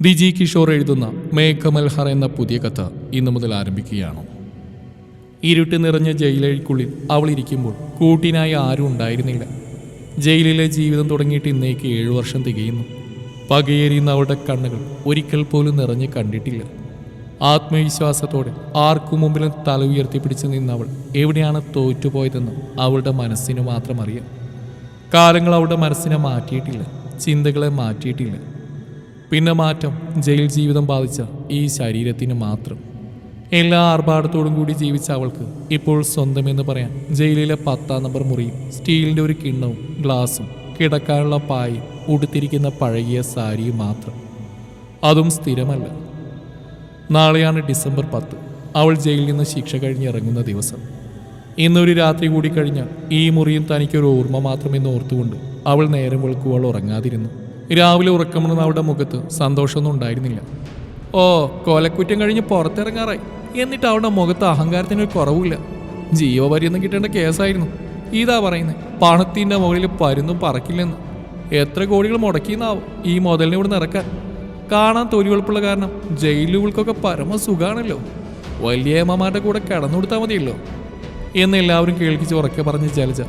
ദിജി കിഷോർ എഴുതുന്ന മേഘമൽഹർ എന്ന പുതിയ കഥ ഇന്നു മുതൽ ആരംഭിക്കുകയാണ്. ഇരുട്ട് നിറഞ്ഞ ജയിലഴിക്കുള്ളിൽ അവൾ ഇരിക്കുമ്പോൾ കൂട്ടിനായി ആരും ഉണ്ടായിരുന്നില്ല. ജയിലിലെ ജീവിതം തുടങ്ങിയിട്ട് ഇന്നേക്ക് ഏഴു വർഷം തികയുന്നു. പകയേറിയുന്ന അവളുടെ കണ്ണുകൾ ഒരിക്കൽ പോലും നിറഞ്ഞ് കണ്ടിട്ടില്ല. ആത്മവിശ്വാസത്തോടെ ആർക്കും മുമ്പിലും തല ഉയർത്തിപ്പിടിച്ച് നിന്നവൾ എവിടെയാണ് തോറ്റുപോയതെന്ന് അവളുടെ മനസ്സിന് മാത്രം അറിയാം. കാലങ്ങൾ അവളുടെ മനസ്സിനെ മാറ്റിയിട്ടില്ല ചിന്തകളെ മാറ്റിയിട്ടില്ല. പിന്നെ മാറ്റം ജയിൽ ജീവിതം ബാധിച്ച ഈ ശരീരത്തിന് മാത്രം. എല്ലാ ആർഭാടത്തോടും കൂടി ജീവിച്ച അവൾക്ക് ഇപ്പോൾ സ്വന്തമെന്ന് പറയാൻ ജയിലിലെ പത്താം നമ്പർ മുറിയും സ്റ്റീലിന്റെ ഒരു കിണ്ണവും ഗ്ലാസും കിടക്കാനുള്ള പായും ഉടുത്തിരിക്കുന്ന പഴകിയ സാരിയും മാത്രം. അതും സ്ഥിരമല്ല. നാളെയാണ് ഡിസംബർ പത്ത്. അവൾ ജയിലിൽ നിന്ന് ശിക്ഷ കഴിഞ്ഞിറങ്ങുന്ന ദിവസം. ഇന്നൊരു രാത്രി കൂടി കഴിഞ്ഞാൽ ഈ മുറിയും തനിക്കൊരു ഓർമ്മ മാത്രമെന്ന് ഓർത്തുകൊണ്ട് അവൾ നേരം വെളുക്കുവൾ ഉറങ്ങാതിരുന്നു. രാവിലെ ഉറക്കമുണ്ടെന്ന് അവളുടെ മുഖത്ത് സന്തോഷമൊന്നും ഉണ്ടായിരുന്നില്ല. ഓ കൊലക്കുറ്റം കഴിഞ്ഞ് പുറത്തിറങ്ങാറായി. എന്നിട്ട് അവളുടെ മുഖത്ത് അഹങ്കാരത്തിന് ഒരു കുറവില്ല ജീവപര്യന്തം കിട്ടേണ്ട കേസായിരുന്നു. ഇതാ പറയുന്നത് പണത്തിന്റെ മുകളിൽ പരുന്നും പറക്കില്ലെന്ന്. എത്ര കോടികൾ മുടക്കിയെന്നാവും ഈ മുതലിനെ ഇവിടെ ഇറക്കാൻ. കാണാൻ തൊലി വെളുപ്പുള്ള കാരണം ജയിലുകൾക്കൊക്കെ പരമ സുഖാണല്ലോ. വലിയ അമ്മമാരുടെ കൂടെ കിടന്നുകൊടുത്താൽ മതിയല്ലോ. എന്ന് എല്ലാവരും കേൾപ്പിച്ച് ഉറക്കെ പറഞ്ഞ് ജലജ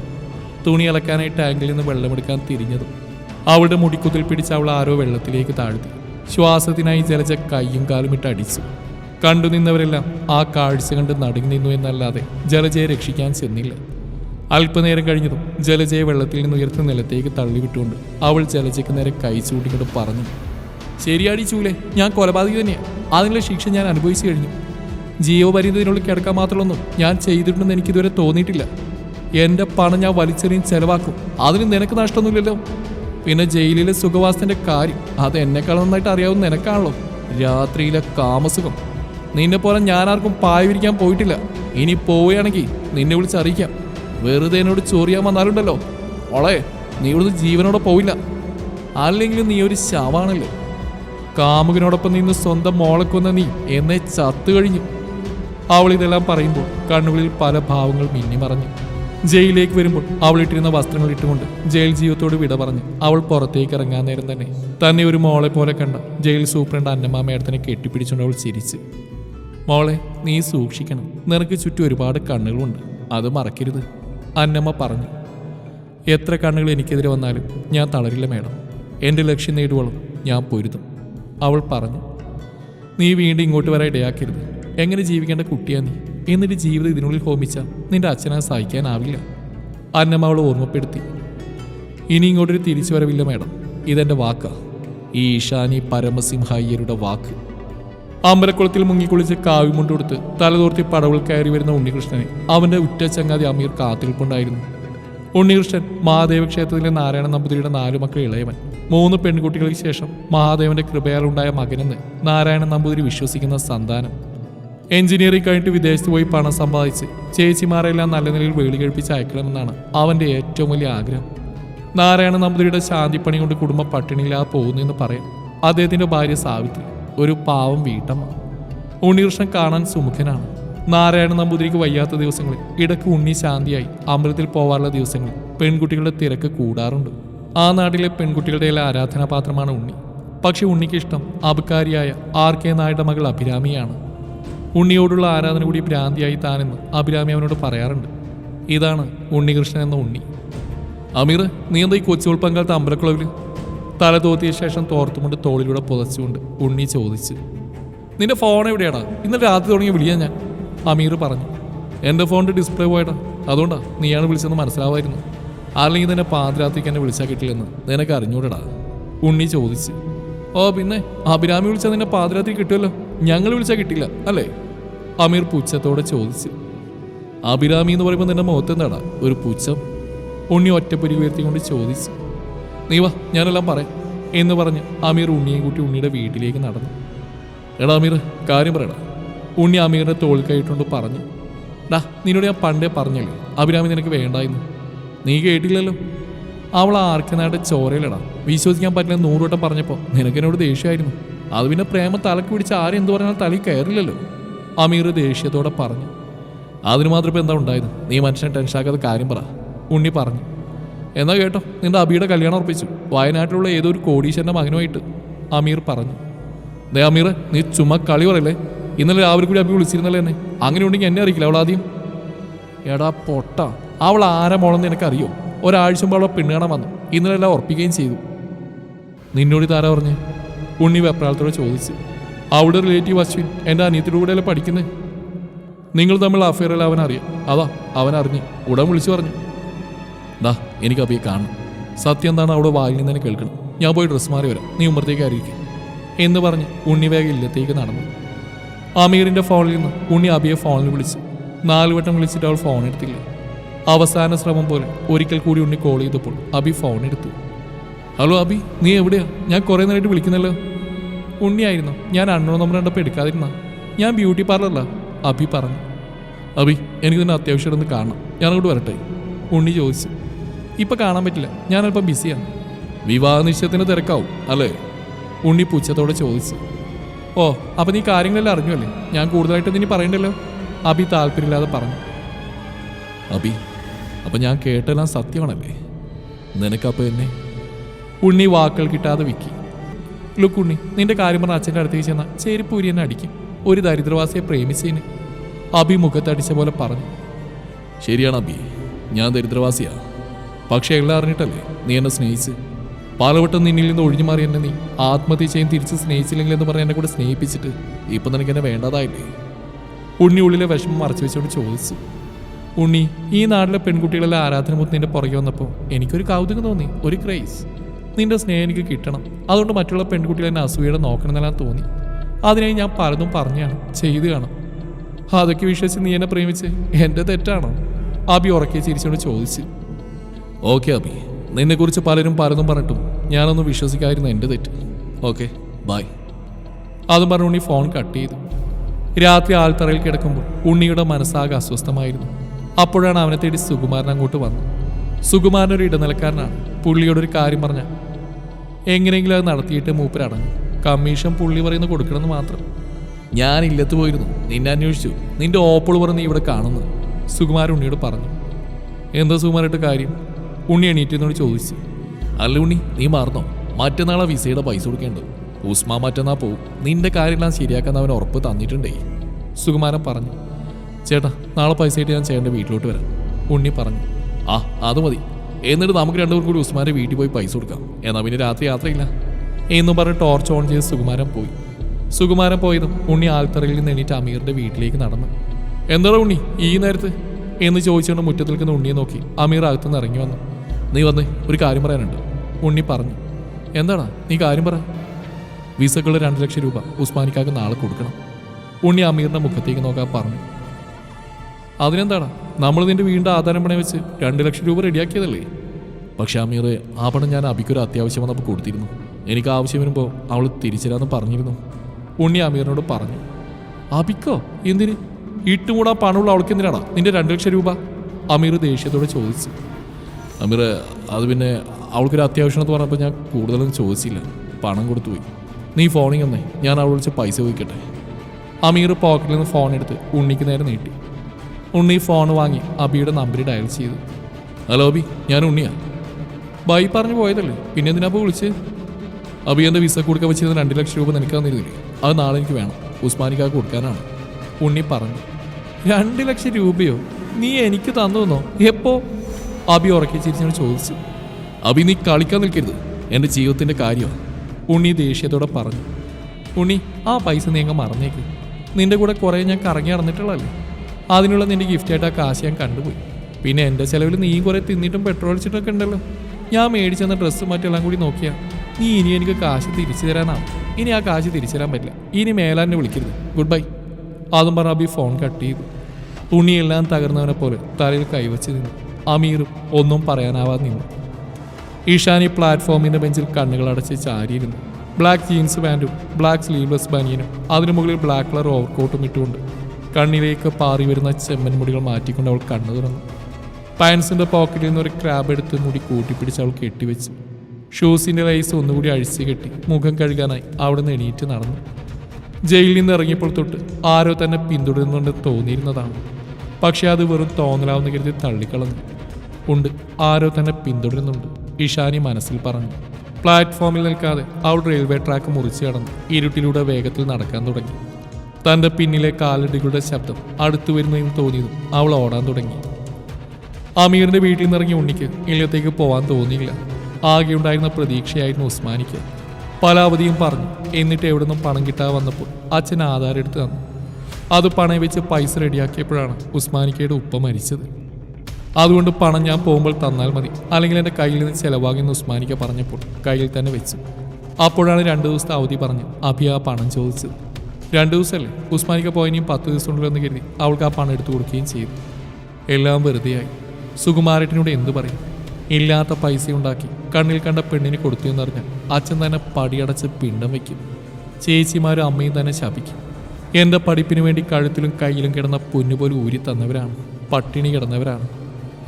തുണി അലക്കാനായി ടാങ്കിൽ നിന്ന് വെള്ളമെടുക്കാൻ തിരിഞ്ഞതും അവളുടെ മുടിക്കുതിൽ പിടിച്ച് അവൾ ആരോ വെള്ളത്തിലേക്ക് താഴ്ത്തി. ശ്വാസത്തിനായി ജലജ കയ്യും കാലും ഇട്ട് അടിച്ചു. കണ്ടു നിന്നവരെല്ലാം ആ കാഴ്ച കണ്ട് നടുങ്ങി നിന്നു എന്നല്ലാതെ ജലജയെ രക്ഷിക്കാൻ ചെന്നില്ല. അല്പനേരം കഴിഞ്ഞതും ജലജയെ വെള്ളത്തിൽ നിന്ന് ഉയർത്തി നിലത്തേക്ക് തള്ളിവിട്ടുകൊണ്ട് അവൾ ജലജയ്ക്ക് നേരെ കൈ ചൂട്ടിക്കൊണ്ട് പറഞ്ഞു ശരിയാടി ചൂലെ ഞാൻ കൊലപാതകി തന്നെയാണ് അതിനുള്ള ശിക്ഷ ഞാൻ അനുഭവിച്ചു കഴിഞ്ഞു. ജീവപര്യന്തത്തിനുള്ളിൽ കിടക്കാൻ മാത്രമൊന്നും ഞാൻ ചെയ്തിട്ടുണ്ടെന്ന് എനിക്കിതുവരെ തോന്നിയിട്ടില്ല. എന്റെ പണം ഞാൻ വലിച്ചെറിയും ചെലവാക്കും. അതിന് നിനക്ക് നഷ്ടമൊന്നുമില്ലല്ലോ. പിന്നെ ജയിലിലെ സുഖവാസത്തിന്റെ കാര്യം അത് എന്നെക്കാൾ നന്നായിട്ട് അറിയാവുന്ന നിനക്കാണല്ലോ. രാത്രിയിലെ കാമസുഖം. നിന്നെ പോലെ ഞാൻ ആർക്കും പായ വിരിക്കാൻ പോയിട്ടില്ല. ഇനി പോവുകയാണെങ്കിൽ നിന്നെ വിളിച്ചറിയിക്കാം വെറുതെ എന്നോട് ചോറിയാൻ വന്നാലുണ്ടല്ലോ. ഓളെ നീ ഇവിടുന്ന് ജീവനോടെ പോവില്ല. അല്ലെങ്കിലും നീ ഒരു ശവാണല്ലോ കാമുകനോടൊപ്പം നിന്ന് സ്വന്തം മോളെ കൊന്ന നീ എന്നെ ചത്തു കഴിഞ്ഞു. അവൾ ഇതെല്ലാം പറയുമ്പോൾ കണ്ണുകളിൽ പല ഭാവങ്ങൾ മിന്നിമറഞ്ഞു. ജയിലിലേക്ക് വരുമ്പോൾ അവൾ ഇട്ടിരുന്ന വസ്ത്രങ്ങൾ ഇട്ടുകൊണ്ട് ജയിൽ ജീവിതത്തോട് വിട പറഞ്ഞ് അവൾ പുറത്തേക്ക് ഇറങ്ങാൻ നേരം തന്നെ തന്നെ ഒരു മോളെ പോലെ കണ്ട ജയിൽ സൂപ്രണ്ട് അന്നമ്മ മേഡത്തിനെ കെട്ടിപ്പിടിച്ചുകൊണ്ട് അവൾ ചിരിച്ച്. മോളെ നീ സൂക്ഷിക്കണം. നിനക്ക് ചുറ്റും ഒരുപാട് കണ്ണുകളുണ്ട്. അത് മറക്കരുത് അന്നമ്മ പറഞ്ഞു. എത്ര കണ്ണുകൾ എനിക്കെതിരെ വന്നാലും ഞാൻ തളരില്ല മേഡം. എന്റെ ലക്ഷ്യം നേടുവോളം ഞാൻ പൊരുതും അവൾ പറഞ്ഞു. നീ വീണ്ടും ഇങ്ങോട്ട് വരാൻ ഇടയാക്കരുത്. എങ്ങനെ ജീവിക്കേണ്ട കുട്ടിയാ നീ. എന്നിട്ട് ജീവിതം ഇതിനുള്ളിൽ ഹോമിച്ച നിന്റെ അച്ഛനെ സഹിക്കാനാവില്ല. അന്നമ്മ അവളെ ഓർമ്മപ്പെടുത്തി. ഇനി ഇങ്ങോട്ടൊരു തിരിച്ചു വരവില്ല മേഡം. ഇതെന്റെ വാക്കാ. ഈ ഈശാനി പരമസിംഹയ്യരുടെ വാക്ക്. അമ്പലക്കുളത്തിൽ മുങ്ങിക്കുളിച്ച് കാവിമുണ്ടെടുത്ത് തലതോർത്തി പടവൾ കയറി വരുന്ന ഉണ്ണികൃഷ്ണനെ അവന്റെ ഉറ്റ ചങ്ങാതി അമീർ കാത്തിരിപ്പുണ്ടായിരുന്നു. ഉണ്ണികൃഷ്ണൻ മഹാദേവ ക്ഷേത്രത്തിലെ നാരായണ നമ്പൂതിരിയുടെ നാലു മക്കൾ ഇളയവൻ. മൂന്ന് പെൺകുട്ടികൾക്ക് ശേഷം മഹാദേവന്റെ കൃപയാലുണ്ടായ മകനെന്ന് നാരായണ നമ്പൂതിരി വിശ്വസിക്കുന്ന സന്താനം. എഞ്ചിനീയറിംഗ് കഴിഞ്ഞിട്ട് വിദേശത്ത് പോയി പണം സമ്പാദിച്ച് ചേച്ചിമാരെല്ലാം നല്ല നിലയിൽ വേളി കഴിപ്പിച്ച് അയക്കണമെന്നാണ് അവന്റെ ഏറ്റവും വലിയ ആഗ്രഹം. നാരായണ നമ്പൂതിരിയുടെ ശാന്തിപ്പണി കൊണ്ട് കുടുംബം പട്ടിണിയില്ലാതെ പോകുന്നെന്ന് പറയാം. അദ്ദേഹത്തിന്റെ ഭാര്യ സാവിത്രി ഒരു പാവം വീട്ടമ്മ. ഉണ്ണികൃഷ്ണൻ കാണാൻ സുമുഖനാണ്. നാരായണ നമ്പൂതിരിക്ക് വയ്യാത്ത ദിവസങ്ങളിൽ ഇടയ്ക്ക് ഉണ്ണി ശാന്തിയായി അമ്പലത്തിൽ പോവാറുള്ള ദിവസങ്ങളിൽ പെൺകുട്ടികളുടെ തിരക്ക് കൂടാറുണ്ട്. ആ നാട്ടിലെ പെൺകുട്ടികളുടെ എല്ലാം ആരാധനാപാത്രമാണ് ഉണ്ണി. പക്ഷെ ഉണ്ണിക്ക് ഇഷ്ടം ആർ കെ നായുടെ മകൾ അഭിരാമിയാണ്. ഉണ്ണിയോടുള്ള ആരാധന കൂടി ഭ്രാന്തിയായി താനെന്ന് അഭിരാമി അവനോട് പറയാറുണ്ട്. ഇതാണ് ഉണ്ണികൃഷ്ണൻ എന്ന ഉണ്ണി. അമീർ നീ എന്താ ഈ കൊച്ചുകൾ ഉൾപ്പങ്കാലത്ത് അമ്പലക്കുളവിൽ തല തോത്തിയ ശേഷം തോർത്തുമുണ്ട് തോളിലൂടെ പുതച്ചുകൊണ്ട് ഉണ്ണി ചോദിച്ചു നിന്റെ ഫോൺ എവിടെയാടാ? ഇന്നലെ രാത്രി തുടങ്ങി വിളിയാ ഞാൻ. അമീർ പറഞ്ഞു എന്റെ ഫോണിന്റെ ഡിസ്പ്ലേ പോയടാ. അതുകൊണ്ടാ നീയാണ് വിളിച്ചെന്ന് മനസ്സിലാവായിരുന്നു അല്ലെങ്കിൽ തന്നെ പാതിരാത്രിക്ക് എന്നെ വിളിച്ചാൽ കിട്ടില്ലെന്ന് നിനക്ക് അറിഞ്ഞൂടടാ. ഉണ്ണി ചോദിച്ചു ഓ പിന്നെ അഭിരാമി വിളിച്ചാൽ നിന്നെ പാതിരാത്രി കിട്ടുമല്ലോ ഞങ്ങൾ വിളിച്ചാൽ കിട്ടില്ല അല്ലേ? അമീർ പുച്ഛത്തോടെ ചോദിച്ചു. അഭിരാമി എന്ന് പറയുമ്പോൾ നിന്റെ മുഖത്ത് എന്താടാ ഒരു പുച്ഛം. ഉണ്ണി ഒറ്റപ്പൊരി ഉയർത്തിക്കൊണ്ട് ചോദിച്ചു. നീ വാ ഞാനെല്ലാം പറയാം എന്ന് പറഞ്ഞ് അമീർ ഉണ്ണിയെ കൂട്ടി ഉണ്ണിയുടെ വീട്ടിലേക്ക് നടന്നു. എടാ അമീർ കാര്യം പറയടാ. ഉണ്ണി അമീറിന്റെ തോൾ കൈയിട്ടുകൊണ്ട് പറഞ്ഞു ഡാ നിന്നോട് ഞാൻ പണ്ടേ പറഞ്ഞല്ലേ അഭിരാമി നിനക്ക് വേണ്ടായിരുന്നു. നീ കേട്ടില്ലല്ലോ? അവൾ ആർക്കനായിട്ട് ചോരയിലടാ. വിശ്വസിക്കാൻ പറ്റില്ല നൂറുവട്ടം പറഞ്ഞപ്പോൾ നിനക്കെന്നോട് ദേഷ്യമായിരുന്നു. അത് പിന്നെ പ്രേമ തലക്ക് പിടിച്ച് ആരും എന്തു പറഞ്ഞാൽ തലയിൽ കയറില്ലല്ലോ. അമീർ ദേഷ്യത്തോടെ പറഞ്ഞു. അതിന് മാത്രം ഇപ്പം എന്താ ഉണ്ടായത്? നീ മനുഷ്യനെ ടെൻഷനാക്കാതെ കാര്യം പറ. ഉണ്ണി പറഞ്ഞു. എന്നാ കേട്ടോ നിന്റെ അബിയുടെ കല്യാണം ഉറപ്പിച്ചു. വയനാട്ടിലുള്ള ഏതോ ഒരു കോടീശ്വരന്റെ മകനുമായിട്ട് അമീർ പറഞ്ഞു. ദേ അമീർ നീ ചുമ്മാ കളി പറയല്ലേ? ഇന്നലെ രാവിലെ കൂടി അബി വിളിച്ചിരുന്നല്ലേ എന്നെ? അങ്ങനെ ഉണ്ടെങ്കിൽ എന്നെ അറിയിക്കില്ല അവൾ ആദ്യം. എടാ പൊട്ട അവൾ ആരെ മോളെന്ന് എനിക്കറിയോ? ഒരാഴ്ച മുമ്പ് അവളെ പെണ്ണുകാണാൻ വന്നു. ഇന്നലെ എല്ലാം ഉറപ്പിക്കുകയും ചെയ്തു. നിന്നോട് ഇതാരാ പറഞ്ഞേ? ഉണ്ണി വെപ്രാളത്തോടെ ചോദിച്ചു അവിടെ റിലേറ്റീവ് അശ്വിൻ എന്റെ അനിയത്തിയുടെ കൂടെയല്ലേ പഠിക്കുന്നത് നിങ്ങൾ തമ്മിൽ അഫെയറല്ല അവൻ അറിയാം അതാ അവൻ അറിഞ്ഞ് ഉടൻ വിളിച്ചു പറഞ്ഞു. ദാ എനിക്ക് അബിയെ കാണണം. സത്യം എന്താണ് അവിടെ വായിൽ നിന്ന് തന്നെ കേൾക്കണം. ഞാൻ പോയി ഡ്രസ്സ് മാറി വരാം. നീ ഉമ്മറത്തേക്ക് ആയിരിക്കും എന്ന് പറഞ്ഞ് ഉണ്ണി വേഗം ഇല്ലത്തേക്ക് നടന്നു. അമീറിന്റെ ഫോണിൽ നിന്ന് ഉണ്ണി അബിയെ ഫോണിൽ വിളിച്ചു. നാല് വട്ടം വിളിച്ചിട്ട് അവൾ ഫോൺ എടുത്തില്ല. അവസാന ശ്രമം പോലെ ഒരിക്കൽ കൂടി ഉണ്ണി കോൾ ചെയ്തപ്പോൾ അബി ഫോൺ എടുത്തു. ഹലോ അബി നീ എവിടെയാ? ഞാൻ കുറേ നേരമായിട്ട് വിളിക്കുന്നല്ലോ. ഉണ്ണിയായിരുന്നു. ഞാൻ അണ്ണോ നമ്പർ കണ്ടപ്പോൾ എടുക്കാതിരുന്ന. ഞാൻ ബ്യൂട്ടി പാർലറിലാ അബി പറഞ്ഞു. അബി എനിക്ക് തന്നെ അത്യാവശ്യമായിട്ടൊന്ന് കാണണം. ഞാൻ അങ്ങോട്ട് വരട്ടെ? ഉണ്ണി ചോദിച്ചു. ഇപ്പം കാണാൻ പറ്റില്ല. ഞാൻ അല്പം ബിസിയാണ്. വിവാഹ നിശ്ചയത്തിന് തിരക്കാവും അല്ലേ? ഉണ്ണി പുച്ഛത്തോടെ ചോദിച്ചു. ഓ അപ്പം നീ കാര്യങ്ങളെല്ലാം അറിഞ്ഞല്ലേ ഞാൻ കൂടുതലായിട്ട് ഇനി പറയണ്ടല്ലോ? അബി താല്പര്യമില്ലാതെ പറഞ്ഞു. അബി അപ്പം ഞാൻ കേട്ടെല്ലാം സത്യമാണല്ലേ? നിനക്കപ്പോൾ എന്നെ ഉണ്ണി വാക്കുകൾ കിട്ടാതെ വിക്കി. ലുക്ക് ഉണ്ണി നിന്റെ കാര്യം പറഞ്ഞ അച്ഛന്റെ അടുത്തേക്ക് ചെന്നാൽ ചേരിപ്പൂരി എന്നെ അടിക്കും. ഒരു ദരിദ്രവാസിയെ പ്രേമിച്ചതിന് അബി മുഖത്തടിച്ച പോലെ പറഞ്ഞു. ശരിയാണ് അബി ഞാൻ ദരിദ്രവാസിയാണ് പക്ഷേ എല്ലാം അറിഞ്ഞിട്ടല്ലേ നീ എന്നെ സ്നേഹിച്ച്? പാലവട്ടം നിന്നിൽ നിന്ന് ഒഴിഞ്ഞു മാറി എന്നെ നീ ആത്മഹത്യ ചെയ്യും തിരിച്ച് സ്നേഹിച്ചില്ലെങ്കിൽ എന്ന് പറഞ്ഞ് എന്നെ കൂടെ സ്നേഹിപ്പിച്ചിട്ട് ഇപ്പം നിനക്ക് എന്നെ വേണ്ടതായില്ലേ? ഉണ്ണി ഉള്ളിലെ വിഷമം മറച്ചു വെച്ചോട് ചോദിച്ചു. ഉണ്ണി ഈ നാട്ടിലെ പെൺകുട്ടികളെല്ലാം ആരാധന നിന്റെ പുറകെ വന്നപ്പോൾ എനിക്കൊരു കൗതുകം തോന്നി ഒരു ക്രൈസ്. നിന്റെ സ്നേഹം എനിക്ക് കിട്ടണം. അതുകൊണ്ട് മറ്റുള്ള പെൺകുട്ടികളെ എന്നെ അസൂയയുടെ നോക്കണമെന്നെല്ലാം തോന്നി. അതിനായി ഞാൻ പലതും പറഞ്ഞാണ് ചെയ്തു കാണും അതൊക്കെ വിശ്വസിച്ച് നീ എന്നെ പ്രേമിച്ച്? എന്റെ തെറ്റാണോ? അബി ഉറക്കെ ചിരിച്ചുകൊണ്ട് ചോദിച്ചു. ഓക്കെ അബി. നിന്നെക്കുറിച്ച് പലരും പലതും പറഞ്ഞിട്ടും ഞാനൊന്നും വിശ്വസിക്കാതിരുന്ന എന്റെ തെറ്റ്. ഓക്കെ ബായ് അതും പറഞ്ഞു ഉണ്ണി ഫോൺ കട്ട് ചെയ്തു. രാത്രി ആൽത്തറയിൽ കിടക്കുമ്പോൾ ഉണ്ണിയുടെ മനസ്സാകെ അസ്വസ്ഥമായിരുന്നു. അപ്പോഴാണ് അവനെ തേടി സുകുമാരൻ അങ്ങോട്ട് വന്നത്. സുകുമാരൻ ഒരു ഇടനിലക്കാരനാണ്. പുള്ളിയോടൊരു കാര്യം പറഞ്ഞ എങ്ങനെയെങ്കിലും അത് നടത്തിയിട്ട് മൂപ്പരടങ്ങും. കമ്മീഷൻ പുള്ളി പറയുന്നത് കൊടുക്കണമെന്ന് മാത്രം. ഞാൻ ഇല്ലത്ത് പോയിരുന്നു. നിന്നെ അന്വേഷിച്ചു. നിന്റെ ഓപ്പിൾ പറഞ്ഞ് ഇവിടെ കാണുന്നു. സുകുമാരൻ ഉണ്ണിയോട് പറഞ്ഞു. എന്താ സുകുമാരായിട്ട് കാര്യം? ഉണ്ണി എണീറ്റെന്നോട് ചോദിച്ചു. അല്ല ഉണ്ണി നീ മറന്നോ? മറ്റന്നാളെ വിസയുടെ പൈസ കൊടുക്കേണ്ടത്. ഉസ്മാ മറ്റന്നാ പോവും നിന്റെ കാര്യമെല്ലാം ശരിയാക്കാൻ അവൻ ഉറപ്പ് തന്നിട്ടുണ്ടേ. സുകുമാരൻ പറഞ്ഞു. ചേട്ടാ നാളെ പൈസ ആയിട്ട് ഞാൻ ചേട്ടന്റെ വീട്ടിലോട്ട് വരാം. ഉണ്ണി പറഞ്ഞു. ആ അത് മതി. എന്നിട്ട് നമുക്ക് രണ്ടുപേരും കൂടി ഉസ്മാന്റെ വീട്ടിൽ പോയി പൈസ കൊടുക്കാം. എന്നാൽ പിന്നെ രാത്രി യാത്രയില്ല. എന്നും പറഞ്ഞ് ടോർച്ച് ഓൺ ചെയ്ത് സുകുമാരൻ പോയി. സുകുമാരൻ പോയതും ഉണ്ണി ആൽത്തറയിൽ നിന്ന് എണീറ്റ് അമീറിന്റെ വീട്ടിലേക്ക് നടന്നു. എന്താടാ ഉണ്ണി ഈ നേരത്ത്? എന്ന് ചോദിച്ചുകൊണ്ട് മുറ്റത്തിൽ നിൽക്കുന്ന ഉണ്ണിയെ നോക്കി അമീർ അകത്തുനിന്ന് ഇറങ്ങി വന്നു. നീ വന്ന് ഒരു കാര്യം പറയാനുണ്ട്. ഉണ്ണി പറഞ്ഞു എന്താടാ നീ കാര്യം പറ. വിസക്കുള്ള രണ്ട് ലക്ഷം രൂപ ഉസ്മാനിക്കാക്ക് നാളെ കൊടുക്കണം. ഉണ്ണി അമീറിന്റെ മുഖത്തേക്ക് നോക്കാൻ പറഞ്ഞു. അതിനെന്താടാ നമ്മൾ നിന്റെ വീണ്ടും ആധാരം പണയം വെച്ച് രണ്ട് ലക്ഷം രൂപ റെഡിയാക്കിയതല്ലേ? പക്ഷെ അമീർ ആ പണം ഞാൻ അബിക്കൊരു അത്യാവശ്യം വന്നപ്പോൾ കൊടുത്തിരുന്നു. എനിക്ക് ആവശ്യം വരുമ്പോൾ അവൾ തിരിച്ചരാന്ന് പറഞ്ഞിരുന്നു. ഉണ്ണി അമീറിനോട് പറഞ്ഞു അബിക്കോ എന്തിന്? ഇട്ടുകൂടാ പണമുള്ള അവൾക്ക് എന്തിനാടാ? നിന്റെ രണ്ട് ലക്ഷം രൂപ? അമീർ ദേഷ്യത്തോടെ ചോദിച്ചു. അമീർ അത് പിന്നെ അവൾക്കൊരു അത്യാവശ്യം എന്ന് പറഞ്ഞപ്പോൾ ഞാൻ കൂടുതലൊന്നും ചോദിച്ചില്ല. പണം കൊടുത്തുപോയി നീ ഫോണിൽ വന്നേ ഞാൻ അവൾ വിളിച്ച് പൈസ ചോദിക്കട്ടെ? അമീർ പോക്കറ്റിൽ നിന്ന് ഫോൺ എടുത്ത് ഉണ്ണിക്ക് നേരെ നീട്ടി. ഉണ്ണി ഫോൺ വാങ്ങി അബിയുടെ നമ്പർ ഡയൽ ചെയ്തു. ഹലോ അബി. ഞാൻ ഉണ്ണിയാ. ബൈ പറഞ്ഞു പോയതല്ലേ. പിന്നെ എന്തിനാ അപ്പോൾ വിളിച്ച്? അബി എന്റെ വിസ കൊടുക്കാൻ വെച്ചിരുന്ന രണ്ട് ലക്ഷം രൂപ നിനക്ക് തന്നിരുന്നില്ലേ? അത് നാളെ എനിക്ക് വേണം. ഉസ്മാനിക്കാക്ക് കൊടുക്കാനാണ്. ഉണ്ണി പറഞ്ഞു. രണ്ട് ലക്ഷം രൂപയോ? നീ എനിക്ക് തന്നോ എപ്പോ? അബി ഉറക്കി ചിരിച്ചാണ് ചോദിച്ചു. അബി നീ കളിക്കാൻ നിൽക്കരുത്. എന്റെ ജീവിതത്തിന്റെ കാര്യമാണ്. ഉണ്ണി ദേഷ്യത്തോടെ പറഞ്ഞു. ഉണ്ണി ആ പൈസ നീ അങ്ങ് മറന്നേക്ക്. നിന്റെ കൂടെ കുറേ ഞാൻ കറങ്ങി നടന്നിട്ടുള്ളതല്ലേ? അതിനുള്ള നിന്റെ ഗിഫ്റ്റായിട്ട് ആ കാശ് ഞാൻ കണ്ടുപോയി. പിന്നെ എന്റെ ചിലവിൽ നീയും കുറേ തിന്നിട്ടും പെട്രോൾ അടിച്ചിട്ടൊക്കെ ഉണ്ടല്ലോ. ഞാൻ മേടിച്ചെന്ന ഡ്രസ്സ് മറ്റെല്ലാം കൂടി നോക്കിയാ നീ ഇനി എനിക്ക് കാശ് തിരിച്ചു തരാനാവും ഇനി ആ കാശ് തിരിച്ചു തരാൻ പറ്റില്ല. ഇനി മേലാനെ വിളിക്കരുത്. ഗുഡ് ബൈ അതും പറഞ്ഞ അബി ഫോൺ കട്ട് ചെയ്തു. തുണിയെല്ലാം തകർന്നവനെ പോലെ തലയിൽ കൈവച്ച് നിന്നു. അമീറും ഒന്നും പറയാനാവാതെ നിന്നു. ഈഷാനി പ്ലാറ്റ്ഫോമിന്റെ ബെഞ്ചിൽ കണ്ണുകൾ അടച്ച് ചാരിയിരുന്നു. ബ്ലാക്ക് ജീൻസ് പാന്റും ബ്ലാക്ക് സ്ലീവ്ലെസ് ബനിയനും അതിനു മുകളിൽ ബ്ലാക്ക് കളർ ഓവർകോട്ടും ഇട്ടുകൊണ്ട് കണ്ണിലേക്ക് പാറി വരുന്ന ചെമ്മൻ മുടികൾ മാറ്റിക്കൊണ്ട് അവൾ കണ്ണു തുറന്നു. പാൻസിന്റെ പോക്കറ്റിൽ നിന്ന് ഒരു ക്രാബ് എടുത്ത് മുടി കൂട്ടിപ്പിടിച്ച് അവൾ കെട്ടിവെച്ചു. ഷൂസിന്റെ ലൈസ് ഒന്നുകൂടി അഴിച്ചു കെട്ടി മുഖം കഴുകാനായി അവിടെ നിന്ന് എണീറ്റ് നടന്നു. ജയിലിൽ നിന്ന് ഇറങ്ങിയപ്പോൾ തൊട്ട് ആരോ തന്നെ പിന്തുടരുന്നുണ്ട് തോന്നിയിരുന്നതാണ്. പക്ഷേ അത് വെറും തോന്നലാവുന്ന കരുതി തള്ളിക്കളഞ്ഞു. ഉണ്ട് ആരോ തന്നെ പിന്തുടരുന്നുണ്ട് ഇഷാനി മനസ്സിൽ പറഞ്ഞു. പ്ലാറ്റ്ഫോമിൽ നിൽക്കാതെ അവൾ റെയിൽവേ ട്രാക്ക് മുറിച്ച് കടന്നു. ഇരുട്ടിലൂടെ വേഗത്തിൽ നടക്കാൻ തുടങ്ങി. തന്റെ പിന്നിലെ കാലടികളുടെ ശബ്ദം അടുത്തു വരുന്നതെന്ന് തോന്നിയതും അവൾ ഓടാൻ തുടങ്ങി. അമീറിന്റെ വീട്ടിൽ നിന്നിറങ്ങി ഉണ്ണിക്ക് ഇല്ലത്തേക്ക് പോവാൻ തോന്നിയില്ല. ആകെ ഉണ്ടായിരുന്ന പ്രതീക്ഷയായിരുന്നു ഉസ്മാനിക്ക്. പല അവധിയും പറഞ്ഞു എന്നിട്ട് എവിടെ നിന്നും പണം കിട്ടാതെ വന്നപ്പോൾ അച്ഛൻ ആധാരം എടുത്ത് തന്നു. അത് പണയം വെച്ച് പൈസ റെഡിയാക്കിയപ്പോഴാണ് ഉസ്മാനിക്കയുടെ ഉപ്പ മരിച്ചത്. അതുകൊണ്ട് പണം ഞാൻ പോകുമ്പോൾ തന്നാൽ മതി അല്ലെങ്കിൽ എന്റെ കയ്യിൽ നിന്ന് ചിലവാകുമെന്ന് ഉസ്മാനിക്ക പറഞ്ഞപ്പോൾ കയ്യിൽ തന്നെ വെച്ചു. അപ്പോഴാണ് രണ്ട് ദിവസത്തെ അവധി പറഞ്ഞ് അഭി ആ പണം ചോദിച്ചത്. രണ്ട് ദിവസമല്ലേ? ഉസ്മാനിക്ക പോയിനിയും പത്ത് ദിവസം ഉണ്ടല്ലോ കരുതി അവൾക്ക് ആ പണം എടുത്തു കൊടുക്കുകയും ചെയ്തു. എല്ലാം വെറുതെയായി. സുകുമാരട്ടിനോട് എന്തു പറയും? ഇല്ലാത്ത പൈസ ഉണ്ടാക്കി കണ്ണിൽ കണ്ട പെണ്ണിന് കൊടുത്തു എന്നറിഞ്ഞാൽ അച്ഛൻ തന്നെ പടിയടച്ച് പിണ്ടം വയ്ക്കും ചേച്ചിമാരും അമ്മയും തന്നെ ശപിക്കും. എന്റെ പഠിപ്പിന് വേണ്ടി കഴുത്തിലും കയ്യിലും കിടന്ന പൊന്നുപോലെ ഊരി തന്നവരാണ്. പട്ടിണി കിടന്നവരാണ്.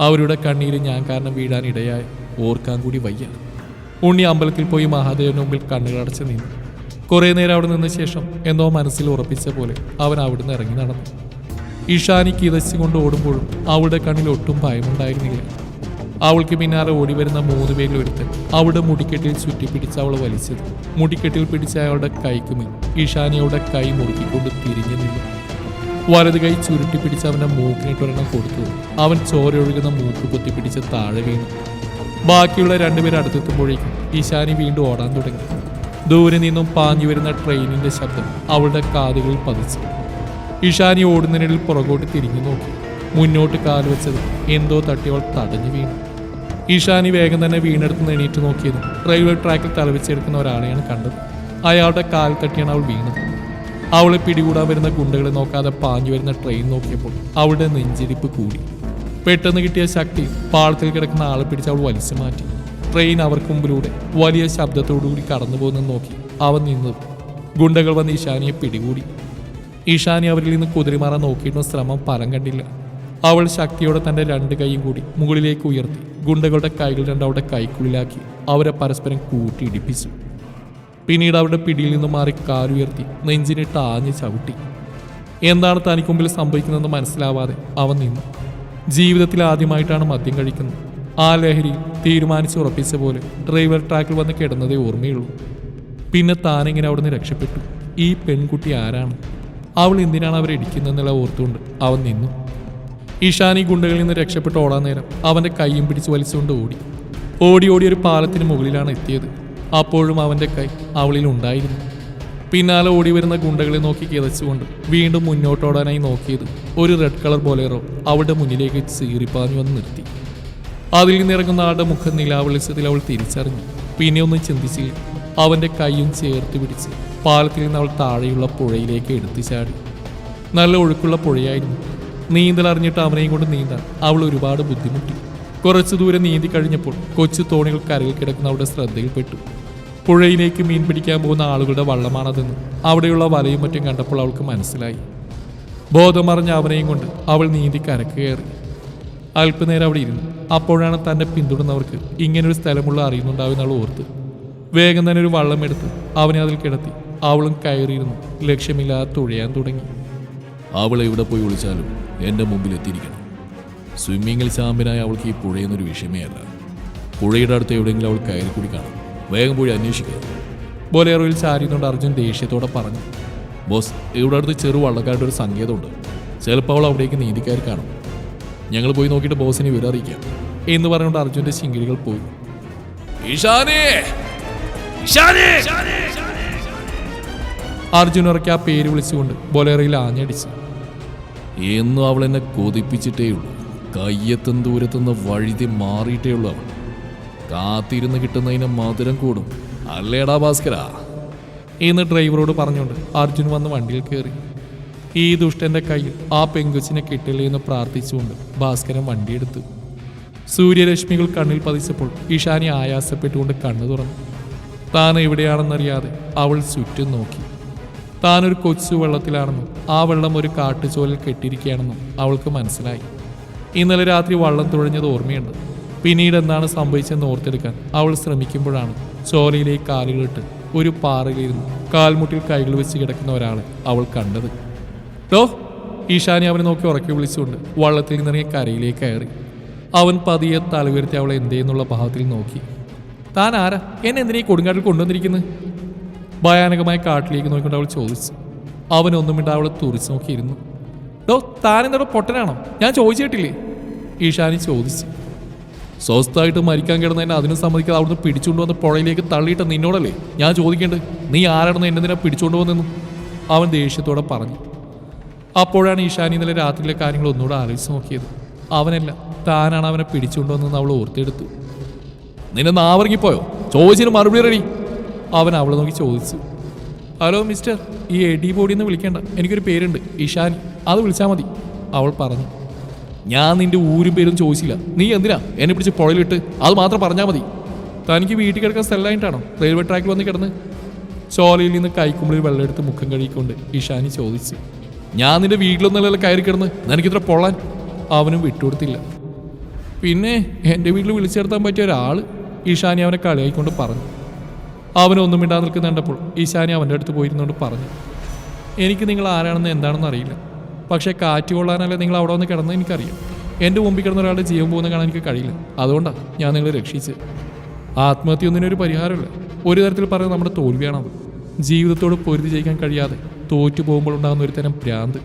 അവരുടെ കണ്ണീര് ഞാൻ കാരണം വീഴാൻ ഇടയായി. ഓർക്കാൻ കൂടി വയ്യ. ഉണ്ണി അമ്പലത്തിൽ പോയി മഹാദേവന് മുമ്പിൽ കണ്ണുകളടച്ച് നിന്നു. കുറേ നേരം അവിടെ നിന്ന ശേഷം എന്തോ മനസ്സിൽ ഉറപ്പിച്ച പോലെ അവൻ അവിടുന്ന് ഇറങ്ങി നടന്നു. ഇഷാനി കിതച്ചുകൊണ്ട് ഓടുമ്പോഴും അവളുടെ കണ്ണിൽ ഒട്ടും ഭയമുണ്ടായിരുന്നില്ല. അവൾക്ക് പിന്നാലെ ഓടി വരുന്ന മൂന്ന് പേരിൽ ഒരുത്തൻ അവളുടെ മുടിക്കെട്ടിൽ ചുറ്റിപ്പിടിച്ച് അവൾ വലിച്ചത് മുടിക്കെട്ടിൽ പിടിച്ച അയാളുടെ കൈക്കുമേൽ ഇഷാനി അവളുടെ കൈ മുറുക്കിക്കൊണ്ട് തിരിഞ്ഞു നിന്നു. വലത് കൈ ചുരുട്ടി പിടിച്ച് അവന്റെ മൂക്കിനിട്ടൊരെണ്ണം കൊടുത്തു. അവൻ ചോരയൊഴുകുന്ന മൂക്ക് പൊത്തിപ്പിടിച്ച് താഴെ വീണു. ബാക്കിയുള്ള രണ്ടുപേർ അടുത്തെത്തുമ്പോഴേക്കും ഇഷാനി വീണ്ടും ഓടാൻ തുടങ്ങി. ദൂരെ നിന്നും പാഞ്ഞു വരുന്ന ട്രെയിനിന്റെ ശബ്ദം അവളുടെ കാതുകളിൽ പതിച്ചു. ഇഷാനി ഓടുന്നതിനിടയിൽ പുറകോട്ട് തിരിഞ്ഞു നോക്കി. മുന്നോട്ട് കാൽ വെച്ചത് എന്തോ തട്ടിയവൾ തടഞ്ഞു വീണു. ഇഷാനി വേഗം തന്നെ വീണെടുത്ത് എണീറ്റ് നോക്കിയത് റെയിൽവേ ട്രാക്കിൽ തലവെച്ചെടുക്കുന്ന ഒരാളെയാണ് കണ്ടത്. അയാളുടെ കാൽ തട്ടിയാണ് അവൾ വീണത്. അവളെ പിടികൂടാൻ വരുന്ന ഗുണ്ടകളെ നോക്കാതെ പാഞ്ഞു വരുന്ന ട്രെയിൻ നോക്കിയപ്പോൾ അവളുടെ നെഞ്ചിരിപ്പ് കൂടി. പെട്ടെന്ന് കിട്ടിയ ശക്തി പാളത്തിൽ കിടക്കുന്ന ആളെ പിടിച്ച് അവൾ വലിച്ചു മാറ്റി. ട്രെയിൻ അവർക്ക് മുമ്പിലൂടെ വലിയ ശബ്ദത്തോടുകൂടി കടന്നു പോകുന്നത് നോക്കി അവൻ നിന്നു. ഗുണ്ടകൾ വന്ന് ഈശാനിയെ പിടികൂടി. ഈശാനി അവരിൽ നിന്ന് കുതിരിമാറാൻ നോക്കിയിട്ടും ശ്രമം ഫലം കണ്ടില്ല. അവൾ ശക്തിയോടെ തന്റെ രണ്ട് കൈയും കൂടി മുകളിലേക്ക് ഉയർത്തി ഗുണ്ടകളുടെ കൈകൾ രണ്ട് അവരുടെ കൈക്കുള്ളിലാക്കി അവരെ പരസ്പരം കൂട്ടിയിടിപ്പിച്ചു. പിന്നീട് അവരുടെ പിടിയിൽ നിന്ന് മാറി കാലുയർത്തി നെഞ്ചിനിട്ട് ആഞ്ഞ് ചവിട്ടി. എന്താണ് തനിക്ക് മുമ്പിൽ സംഭവിക്കുന്നതെന്ന് മനസ്സിലാവാതെ അവൻ നിന്നു. ജീവിതത്തിൽ ആദ്യമായിട്ടാണ് മദ്യം കഴിക്കുന്നത്. ആ ലഹരി തീരുമാനിച്ച് ഉറപ്പിച്ച പോലെ ഡ്രൈവർ ട്രാക്കിൽ വന്ന് കിടന്നതേ ഓർമ്മയുള്ളൂ. പിന്നെ താനെങ്ങനെ നിന്ന് രക്ഷപ്പെട്ടു. ഈ പെൺകുട്ടി ആരാണ്? അവൾ എന്തിനാണ് അവരെ ഇടിക്കുന്നതെന്നുള്ള ഓർത്തുകൊണ്ട് അവൻ നിന്നു. ഈശാനി ഗുണ്ടകളിൽ നിന്ന് രക്ഷപ്പെട്ട് ഓടാൻ നേരം അവന്റെ കൈയും പിടിച്ച് വലിച്ചുകൊണ്ട് ഓടി. ഓടി ഓടി ഒരു പാലത്തിന് മുകളിലാണ് എത്തിയത്. അപ്പോഴും അവന്റെ കൈ അവളിൽ ഉണ്ടായിരുന്നു. പിന്നാലെ ഓടി വരുന്ന ഗുണ്ടകളെ നോക്കി കിതച്ചുകൊണ്ട് വീണ്ടും മുന്നോട്ടോടാനായി നോക്കിയത് ഒരു റെഡ് കളർ ബോലേറോ അവളുടെ മുന്നിലേക്ക് ചീറിപ്പാഞ്ഞു വന്ന് നിർത്തി. അതിൽ നിന്നിറങ്ങുന്ന ആളുടെ മുഖം നിലാവളിച്ചതിൽ അവൾ തിരിച്ചറിഞ്ഞു. പിന്നെ ഒന്നും ചിന്തിച്ചില്ല. അവന്റെ കൈയും ചേർത്ത് പിടിച്ച് പാലത്തിൽ നിന്ന് അവൾ താഴെയുള്ള പുഴയിലേക്ക് എടുത്തു ചാടി. നല്ല ഒഴുക്കുള്ള പുഴയായിരുന്നു. നീന്തൽ അറിഞ്ഞിട്ട് അവനെയും കൊണ്ട് നീന്താൻ അവൾ ഒരുപാട് ബുദ്ധിമുട്ടി. കുറച്ചു ദൂരം നീന്തി കഴിഞ്ഞപ്പോൾ കൊച്ചു തോണികൾ കരയിൽ കിടക്കുന്ന അവളുടെ ശ്രദ്ധയിൽപ്പെട്ടു. പുഴയിലേക്ക് മീൻ പിടിക്കാൻ പോകുന്ന ആളുകളുടെ വള്ളമാണതെന്ന് അവിടെയുള്ള വലയും മറ്റും കണ്ടപ്പോൾ അവൾക്ക് മനസ്സിലായി. ബോധമറിഞ്ഞ അവനെയും കൊണ്ട് അവൾ നീന്തി കരക്ക് കയറി. അല്പനേരം അവിടെ ഇരുന്നു. അപ്പോഴാണ് തന്നെ പിന്തുടർന്നവർക്ക് ഇങ്ങനൊരു സ്ഥലമുള്ള അറിയുന്നുണ്ടാവുന്ന അവൾ ഓർത്ത് വേഗം തന്നെ ഒരു വള്ളം എടുത്ത് അവനെ അതിൽ കിടത്തി. അവളും കയറിയിരുന്നു. ലക്ഷ്യമില്ലാതെ തുഴയാൻ തുടങ്ങി. അവൾ എവിടെ പോയി വിളിച്ചാലും എന്റെ മുമ്പിൽ എത്തിയിരിക്കണം. സ്വിമ്മിങ്ങിൽ ചാമ്പ്യനായ അവൾക്ക് ഈ പുഴയെന്നൊരു വിഷയമേ അല്ല. പുഴയുടെ അടുത്ത് എവിടെയെങ്കിലും അവൾ കയറി കൂടി കാണും. വേഗം പോയി അന്വേഷിക്കുക ബൊലേറോയിൽ ചാരിയുന്നുണ്ട് അർജുൻ ദേഷ്യത്തോടെ പറഞ്ഞു. ബോസ് ഇവിടെ അടുത്ത് ചെറു വള്ളക്കാരുടെ ഒരു സങ്കേതമുണ്ട്. ചിലപ്പോൾ അവൾ അവിടേക്ക് നീതിക്കാർ കാണും. ഞങ്ങൾ പോയി നോക്കിയിട്ട് ബോസിനെ വിവരം അറിയിക്കാം എന്ന് പറഞ്ഞുകൊണ്ട് അർജുന്റെ ശിങ്കിരികൾ പോയി. അർജുൻ ഉറക്കി ആ പേര് വിളിച്ചുകൊണ്ട് ബൊലേറയിൽ ആഞ്ഞടിച്ചു. എന്നും അവൾ എന്നെ കൊതിപ്പിച്ചിട്ടേ ഉള്ളൂ. കയ്യെത്തും ദൂരത്തുനിന്ന് വഴുതി മാറിയിട്ടേ ഉള്ളൂ അവൾ. കാത്തിരുന്ന് കിട്ടുന്നതിന് മധുരം കൂടും. അല്ലേടാ ഭാസ്കരാ? എന്ന് ഡ്രൈവറോട് പറഞ്ഞുകൊണ്ട് അർജുൻ വന്ന് വണ്ടിയിൽ കയറി ഈ ദുഷ്ടന്റെ കയ്യിൽ ആ പെങ്കുച്ചിനെ കിട്ടില്ല എന്ന് പ്രാർത്ഥിച്ചുകൊണ്ട് ഭാസ്കരൻ വണ്ടിയെടുത്തു. സൂര്യരശ്മികൾ കണ്ണിൽ പതിച്ചപ്പോൾ ഈശാനി ആയാസപ്പെട്ടുകൊണ്ട് കണ്ണു തുറന്നു. താൻ എവിടെയാണെന്നറിയാതെ അവൾ ചുറ്റും നോക്കി. താനൊരു കൊച്ചു വെള്ളത്തിലാണെന്നും ആ വെള്ളം ഒരു കാട്ടുചോലിൽ കെട്ടിയിരിക്കുകയാണെന്നും അവൾക്ക് മനസ്സിലായി. ഇന്നലെ രാത്രി വള്ളം തുഴഞ്ഞത് ഓർമ്മയുണ്ട്. പിന്നീട് എന്താണ് സംഭവിച്ചതെന്ന് ഓർത്തെടുക്കാൻ അവൾ ശ്രമിക്കുമ്പോഴാണ് ചോലയിലേക്ക് കാലുകളിട്ട് ഒരു പാറയിലിരുന്ന് കാൽമുട്ടിൽ കൈകൾ വെച്ച് കിടക്കുന്ന ഒരാളെ അവൾ കണ്ടത്. ഡോ ഈശാനി അവനെ നോക്കി ഉറക്കി വിളിച്ചുകൊണ്ട് വള്ളത്തിൽ നിന്നിറങ്ങി കരയിലേക്ക് കയറി. അവൻ പതിയെ തലയുയർത്തി അവളെ എന്തേന്നുള്ള ഭാവത്തിൽ നോക്കി. താൻ ആരാ? എന്നെ എന്തിനാ കൊടുങ്കാട്ടിൽ കൊണ്ടുവന്നിരിക്കുന്നത് ഭയാനകമായ കാട്ടിലേക്ക് നോക്കിക്കൊണ്ട് അവൾ ചോദിച്ചു. അവനൊന്നും മിണ്ട അവളെ തുറിച്ച് നോക്കിയിരുന്നു. ഡോ താൻ എന്താ പൊട്ടനാണോ? ഞാൻ ചോദിച്ചിട്ടില്ലേ? ഈശാനി ചോദിച്ചു. സ്വസ്ഥമായിട്ട് മരിക്കാൻ കിടന്നതിനെ അതിനും സമ്മതിക്കാതെ അവിടുന്ന് പിടിച്ചുകൊണ്ട് വന്ന് പുഴയിലേക്ക് തള്ളിയിട്ട് നിന്നോടല്ലേ? ഞാൻ ചോദിക്കേണ്ടത് നീ ആരാണെന്ന് എന്നെ നിന്നെ പിടിച്ചുകൊണ്ട് വന്നെന്നും? അവൻ ദേഷ്യത്തോടെ പറഞ്ഞു. അപ്പോഴാണ് ഈശാനി ഇന്നലെ രാത്രിയിലെ കാര്യങ്ങൾ ഒന്നുകൂടെ ആലോചിച്ച് നോക്കിയത്. അവനല്ല താനാണ് അവനെ പിടിച്ചുകൊണ്ടുവന്നെന്ന് അവൾ ഓർത്തെടുത്തു. നിന്നെ നാവറങ്ങിപ്പോയോ ചോദിച്ചതിന് മറുപടി റെഡി അവൻ അവളെ നോക്കി ചോദിച്ചു. ഹലോ മിസ്റ്റർ ഈ എഡി ബോഡി എന്ന് വിളിക്കേണ്ട. എനിക്കൊരു പേരുണ്ട് ഇഷാനി അത് വിളിച്ചാൽ മതി. അവൾ പറഞ്ഞു. ഞാൻ നിന്റെ ഊരും പേരും ചോദിച്ചില്ല. നീ എന്തിനാ എന്നെ പിടിച്ച് പുഴയിലിട്ട്? അത് മാത്രം പറഞ്ഞാൽ മതി. തനിക്ക് വീട്ടിൽ കിടക്കാൻ സ്ഥലമായിട്ടാണോ? റെയിൽവേ ട്രാക്കിൽ വന്ന് കിടന്ന്? ചോലയിൽ നിന്ന് കൈക്കുമ്പിളിൽ വെള്ളമെടുത്ത് മുഖം കഴുകിക്കൊണ്ട് ഇഷാനി ചോദിച്ചു. ഞാൻ നിന്റെ വീട്ടിലൊന്നല്ല കയറി കിടന്ന്? നിനക്കിത്ര പൊള്ളാൻ? അവനും വിട്ടുകൊടുത്തില്ല. പിന്നെ എന്റെ വീട്ടിൽ വിളിച്ചെടുത്താൻ പറ്റിയ ഒരാൾ ഈശാനി അവനെ കളിയായിക്കൊണ്ട് പറഞ്ഞു. അവനൊന്നും മിണ്ടാതെ നിൽക്കുന്ന കണ്ടപ്പോൾ ഈശാനി അവന്റെ അടുത്ത് പോയിരുന്നുകൊണ്ട് പറഞ്ഞു. എനിക്ക് നിങ്ങൾ ആരാണെന്ന് എന്താണെന്ന് അറിയില്ല. പക്ഷേ കാറ്റ് കൊള്ളാനല്ലേ നിങ്ങൾ അവിടെ വന്ന് കിടന്നത് എനിക്കറിയാം. എന്റെ മുമ്പിൽ കിടന്ന ഒരാളുടെ ജീവൻ പോകുന്ന കാണാൻ എനിക്ക് കഴിയില്ല. അതുകൊണ്ടാണ് ഞാൻ നിങ്ങളെ രക്ഷിച്ചത്. ആത്മഹത്യ ഒന്നിനൊരു പരിഹാരമില്ല. ഒരു തരത്തിൽ പറഞ്ഞാൽ നമ്മുടെ തോൽവിയാണത്. ജീവിതത്തോട് പൊരുതി ജയിക്കാൻ കഴിയാതെ തോറ്റു പോകുമ്പോൾ ഉണ്ടാകുന്ന ഒരു തരം ഭ്രാന്ത്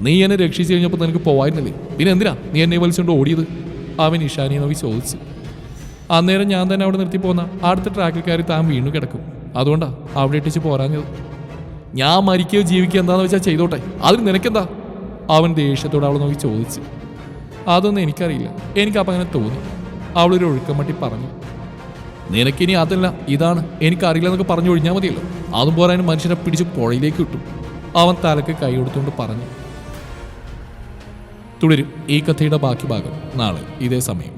നീ എന്നെ രക്ഷിച്ചു കഴിഞ്ഞപ്പോൾ നിനക്ക് പോവായിരുന്നില്ലേ? പിന്നെ എന്തിനാ നീ എന്നെ വലിച്ചുകൊണ്ട് ഓടിയത്? അവൻ ഇഷാനിയെ നോക്കി ചോദിച്ചു. അന്നേരം ഞാൻ തന്നെ അവിടെ നിർത്തി പോന്ന. അടുത്ത ട്രാക്കിൽ കയറി താൻ വീണു കിടക്കും. അതുകൊണ്ടാ അവിടെ ഇട്ടിച്ച് പോരാഞ്ഞത്. ഞാൻ മരിക്കുകയോ ജീവിക്കുകയോ എന്താന്ന് വെച്ചാൽ ചെയ്തോട്ടെ. അതിന് നിനക്കെന്താ? അവൻ ദേഷ്യത്തോടെ അവൾ നോക്കി ചോദിച്ചു. അതൊന്നും എനിക്കറിയില്ല. എനിക്കപ്പം അങ്ങനെ തോന്നി. അവളൊരു ഒഴുക്കം മട്ടി പറഞ്ഞു. നിനക്കിനി അതല്ല. ഇതാണ്. എനിക്കറിയില്ല എന്നൊക്കെ പറഞ്ഞു ഒഴിഞ്ഞാൽ മതിയല്ലോ. അതും പോരാനും മനുഷ്യനെ പിടിച്ച് പുഴയിലേക്ക് ഇട്ടു. അവൻ തലക്ക് കൈ കൊടുത്തുകൊണ്ട് പറഞ്ഞു തുടരും ഈ കഥയുടെ ബാക്കി ഭാഗം നാളെ ഇതേ സമയം.